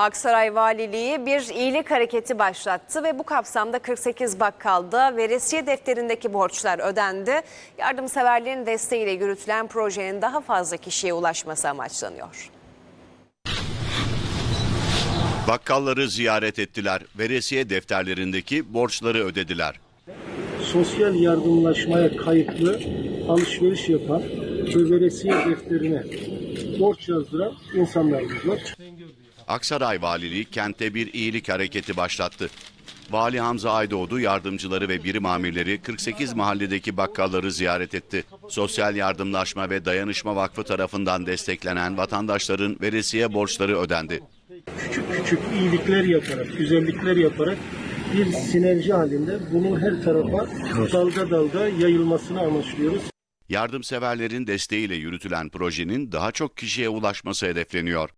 Aksaray Valiliği bir iyilik hareketi başlattı ve bu kapsamda 48 bakkalda veresiye defterindeki borçlar ödendi. Yardımseverlerin desteğiyle yürütülen projenin daha fazla kişiye ulaşması amaçlanıyor. Bakkalları ziyaret ettiler. Veresiye defterlerindeki borçları ödediler. sosyal yardımlaşmaya kayıtlı alışveriş yapan ve veresiye defterine borç yazdıran insanlarımız var. Aksaray Valiliği kentte bir iyilik hareketi başlattı. Vali Hamza Aydoğdu yardımcıları ve birim amirleri 48 mahalledeki bakkalları ziyaret etti. Sosyal Yardımlaşma ve Dayanışma Vakfı tarafından desteklenen vatandaşların veresiye borçları ödendi. Küçük küçük iyilikler yaparak, güzellikler yaparak bir sinerji halinde bunun her tarafa dalga dalga yayılmasını amaçlıyoruz. Yardımseverlerin desteğiyle yürütülen projenin daha çok kişiye ulaşması hedefleniyor.